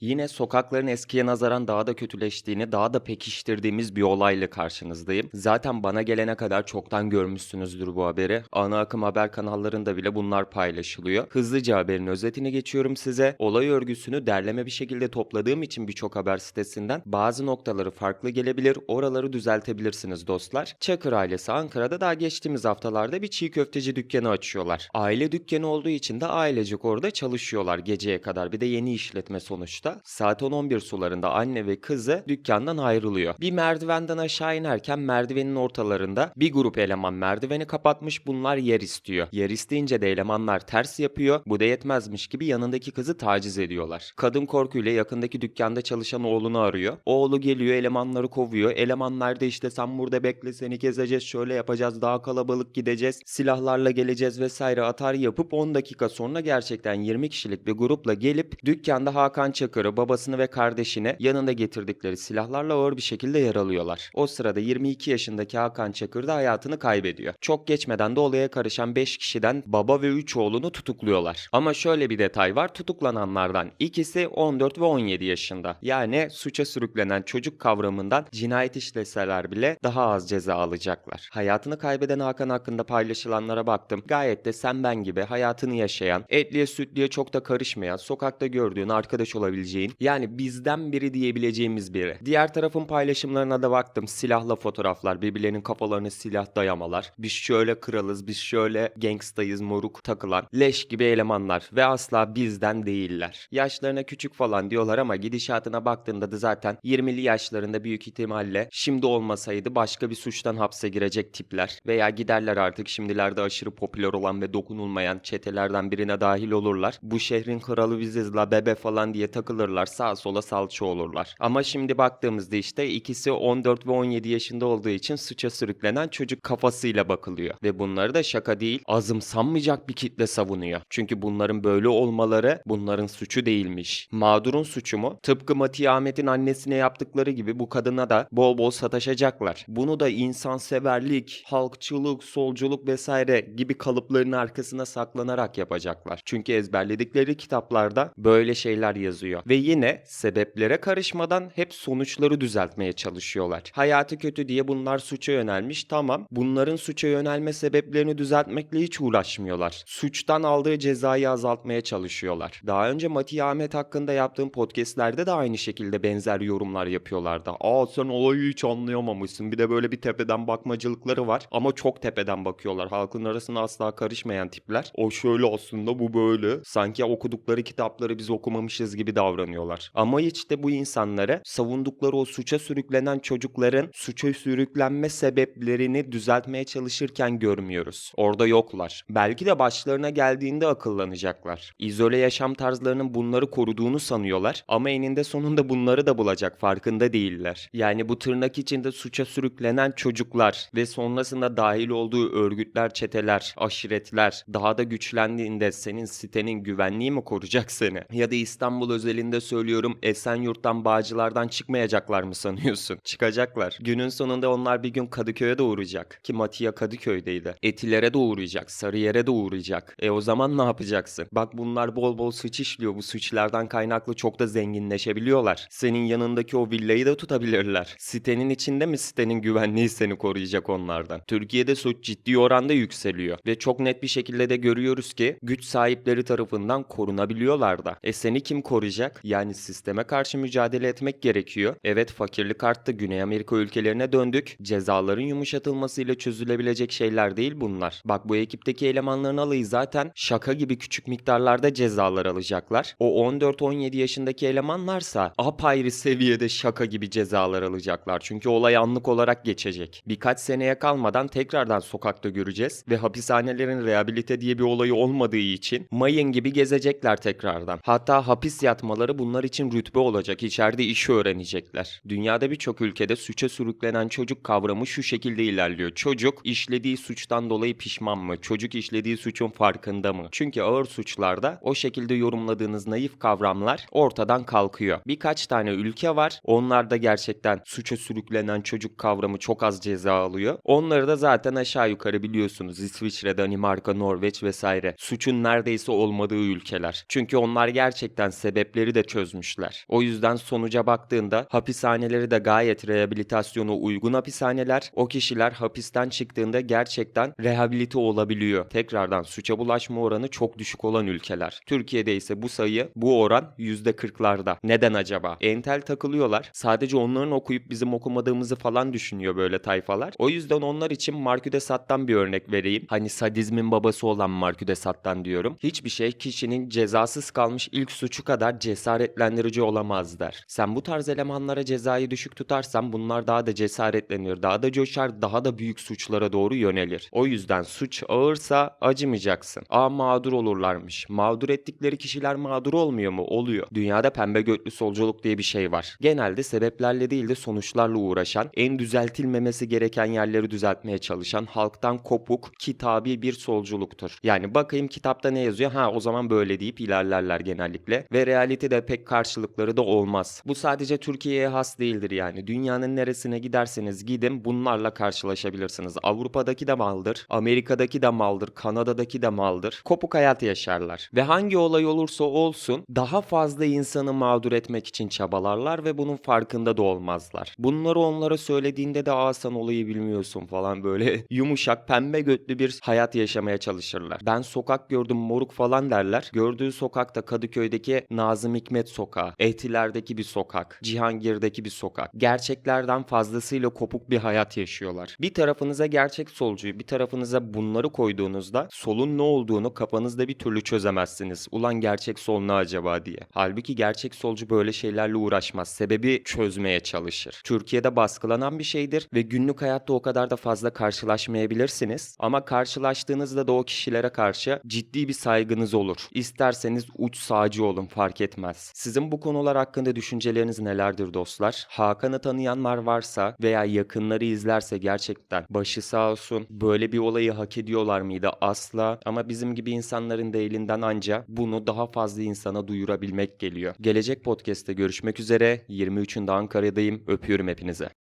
Yine sokakların eskiye nazaran daha da kötüleştiğini, daha da pekiştirdiğimiz bir olayla karşınızdayım. Zaten bana gelene kadar çoktan görmüşsünüzdür bu haberi. Ana akım haber kanallarında bile bunlar paylaşılıyor. Hızlıca haberin özetini geçiyorum size. Olay örgüsünü derleme bir şekilde topladığım için birçok haber sitesinden bazı noktaları farklı gelebilir. Oraları düzeltebilirsiniz dostlar. Çakır ailesi Ankara'da daha geçtiğimiz haftalarda bir çiğ köfteci dükkanı açıyorlar. Aile dükkanı olduğu için de ailecek orada çalışıyorlar geceye kadar. Bir de yeni işletme sonuçta. Saat 10-11 sularında anne ve kızı dükkandan ayrılıyor. Bir merdivenden aşağı inerken merdivenin ortalarında bir grup eleman merdiveni kapatmış bunlar yer istiyor. Yer isteyince de elemanlar ters yapıyor. Bu da yetmezmiş gibi yanındaki kızı taciz ediyorlar. Kadın korkuyla yakındaki dükkanda çalışan oğlunu arıyor. Oğlu geliyor elemanları kovuyor. Elemanlar da işte sen burada bekle seni gezeceğiz şöyle yapacağız daha kalabalık gideceğiz. Silahlarla geleceğiz vesaire atar yapıp 10 dakika sonra gerçekten 20 kişilik bir grupla gelip dükkanda Hakan Çakır'ı babasını ve kardeşini yanında getirdikleri silahlarla ağır bir şekilde yaralıyorlar. O sırada 22 yaşındaki Hakan Çakır da hayatını kaybediyor. Çok geçmeden de olaya karışan 5 kişiden baba ve 3 oğlunu tutukluyorlar. Ama şöyle bir detay var tutuklananlardan ikisi 14 ve 17 yaşında. Yani suça sürüklenen çocuk kavramından cinayet işleseler bile daha az ceza alacaklar. Hayatını kaybeden Hakan hakkında paylaşılanlara baktım. Gayet de sen ben gibi hayatını yaşayan, etliye sütliye çok da karışmayan, sokakta gördüğün arkadaş olabileceğin yani bizden biri diyebileceğimiz biri. Diğer tarafın paylaşımlarına da baktım. Silahla fotoğraflar, birbirlerinin kafalarına silah dayamalar. Biz şöyle kralız, biz şöyle gangstayız moruk takılan leş gibi elemanlar ve asla bizden değiller. Yaşlarına küçük falan diyorlar ama gidişatına baktığında da zaten 20'li yaşlarında büyük ihtimalle şimdi olmasaydı başka bir suçtan hapse girecek tipler veya giderler artık şimdilerde aşırı popüler olan ve dokunulmayan çetelerden birine dahil olurlar. Bu şehrin kralı biziz la bebe falan diye takılırlar sağa sola salça olurlar. Ama şimdi baktığımızda işte ikisi 14 ve 17 yaşında olduğu için suça sürüklenen çocuk kafasıyla bakılıyor. Ve bunları da şaka değil azımsanmayacak bir kitle savunuyor. Çünkü bunların böyle olmaları bunların suçu değilmiş. Mağdurun suçu mu? Tıpkı Mati Ahmet'in annesine yaptıkları gibi bu kadına da bol bol sataşacaklar. Bunu da insanseverlik, halkçılık, solculuk vesaire gibi kalıpların arkasına saklanarak yapacaklar. Çünkü ezberledikleri kitaplarda böyle şeyler yazıyor. Ve yine sebeplere karışmadan hep sonuçları düzeltmeye çalışıyorlar. Hayatı kötü diye bunlar suça yönelmiş tamam. Bunların suça yönelme sebeplerini düzeltmekle hiç uğraşmıyorlar. Suçtan aldığı cezayı azaltmaya çalışıyorlar. Daha önce Mati Ahmet hakkında yaptığım podcastlerde de aynı şekilde benzer yorumlar yapıyorlardı. Aa sen olayı hiç anlayamamışsın. Bir de böyle bir tepeden bakmacılıkları var. Ama çok tepeden bakıyorlar. Halkın arasına asla karışmayan tipler. O şöyle aslında bu böyle. Sanki okudukları kitapları biz okumamışız gibi davranıyorlar. Ama hiç de bu insanları savundukları o suça sürüklenen çocukların suça sürüklenme sebeplerini düzeltmeye çalışırken görmüyoruz. Orada yoklar. Belki de başlarına geldiğinde akıllanacaklar. İzole yaşam tarzlarının bunları koruduğunu sanıyorlar ama eninde sonunda bunları da bulacak farkında değiller. Yani bu tırnak içinde suça sürüklenen çocuklar ve sonrasında dahil olduğu örgütler, çeteler, aşiretler daha da güçlendiğinde senin sitenin güvenliği mi koruyacak seni? Ya da İstanbul özelinde söylüyorum Esenyurt'tan Bağcılar'dan çıkmayacaklar mı sanıyorsun? Çıkacaklar. Günün sonunda onlar bir gün Kadıköy'e de uğrayacak. Ki Matia Kadıköy'deydi. Etilere de uğrayacak. Sarıyer'e de uğrayacak. E o zaman ne yapacaksın? Bak bunlar bol bol suç işliyor. Bu suçlardan kaynaklı çok da zenginleşebiliyorlar. Senin yanındaki o villayı da tutabilirler. Sitenin içinde mi sitenin güvenliği seni koruyacak onlardan? Türkiye'de suç ciddi oranda yükseliyor. Ve çok net bir şekilde de görüyoruz ki güç sahipleri tarafından korunabiliyorlar da. E seni kim koruyacak? Yani sisteme karşı mücadele etmek gerekiyor. Evet fakirlik arttı. Güney Amerika ülkelerine döndük. Cezaların yumuşatılmasıyla çözülebilecek şeyler değil bunlar. Bak bu ekipteki elemanların alayı zaten şaka gibi küçük miktarlarda cezalar alacaklar. O 14-17 yaşındaki elemanlarsa apayrı seviyede şaka gibi cezalar alacaklar. Çünkü olay anlık olarak geçecek. Birkaç seneye kalmadan tekrardan sokakta göreceğiz ve hapishanelerin rehabilite diye bir olayı olmadığı için mayın gibi gezecekler tekrardan. Hatta hapis yatmaları bunlar için rütbe olacak. İçeride iş öğrenecekler. Dünyada birçok ülkede suça sürüklenen çocuk kavramı şu şekilde ilerliyor. Çocuk işlediği suçtan dolayı pişman mı? Çocuk işlediği suçun farkında mı? Çünkü ağır suçlarda o şekilde yorumladığınız naif kavramlar ortadan kalkıyor. Birkaç tane ülke var. Onlarda gerçekten suça sürüklenen çocuk kavramı çok az ceza alıyor. Onları da zaten aşağı yukarı biliyorsunuz. İsviçre, Danimarka, Norveç vesaire. Suçun neredeyse olmadığı ülkeler. Çünkü onlar gerçekten sebepleri kişileri de çözmüşler. O yüzden sonuca baktığında hapishaneleri de gayet rehabilitasyona uygun hapishaneler. O kişiler hapisten çıktığında gerçekten rehabilite olabiliyor. Tekrardan suça bulaşma oranı çok düşük olan ülkeler. Türkiye'de ise bu sayı, bu oran %40'larda. Neden acaba? Entel takılıyorlar. Sadece onların okuyup bizim okumadığımızı falan düşünüyor böyle tayfalar. O yüzden onlar için Mark Sat'tan bir örnek vereyim. Hani sadizmin babası olan Mark Sat'tan diyorum. Hiçbir şey kişinin cezasız kalmış ilk suçu kadar cesaretlendirici olamaz der. Sen bu tarz elemanlara cezayı düşük tutarsan bunlar daha da cesaretlenir, daha da coşar, daha da büyük suçlara doğru yönelir. O yüzden suç ağırsa acımayacaksın. Aa mağdur olurlarmış. Mağdur ettikleri kişiler mağdur olmuyor mu? Oluyor. Dünyada pembe götlü solculuk diye bir şey var. Genelde sebeplerle değil de sonuçlarla uğraşan, en düzeltilmemesi gereken yerleri düzeltmeye çalışan, halktan kopuk, kitabi bir solculuktur. Yani bakayım kitapta ne yazıyor? Ha o zaman böyle deyip ilerlerler genellikle. Ve realitede pek karşılıkları da olmaz. Bu sadece Türkiye'ye has değildir yani. Dünyanın neresine giderseniz gidin bunlarla karşılaşabilirsiniz. Avrupa'daki de maldır, Amerika'daki de maldır, Kanada'daki de maldır. Kopuk hayat yaşarlar. Ve hangi olay olursa olsun daha fazla insanı mağdur etmek için çabalarlar ve bunun farkında da olmazlar. Bunları onlara söylediğinde de aa sen olayı bilmiyorsun falan böyle yumuşak pembe götlü bir hayat yaşamaya çalışırlar. Ben sokak gördüm moruk falan derler. Gördüğü sokakta Kadıköy'deki Nazım Hikmet sokağı, Etiler'deki bir sokak, Cihangir'deki bir sokak. Gerçeklerden fazlasıyla kopuk bir hayat yaşıyorlar. Bir tarafınıza gerçek solcuyu, bir tarafınıza bunları koyduğunuzda solun ne olduğunu kafanızda bir türlü çözemezsiniz. Ulan gerçek sol ne acaba diye. Halbuki gerçek solcu böyle şeylerle uğraşmaz. Sebebi çözmeye çalışır. Türkiye'de baskılanan bir şeydir ve günlük hayatta o kadar da fazla karşılaşmayabilirsiniz. Ama karşılaştığınızda da o kişilere karşı ciddi bir saygınız olur. İsterseniz uç sağcı olun fark etmez. Sizin bu konular hakkında düşünceleriniz nelerdir dostlar? Hakan'ı tanıyanlar varsa veya yakınları izlerse gerçekten başı sağ olsun böyle bir olayı hak ediyorlar mıydı? Asla ama bizim gibi insanların da elinden anca bunu daha fazla insana duyurabilmek geliyor. Gelecek podcast'te görüşmek üzere. 23'ünde Ankara'dayım. Öpüyorum hepinize.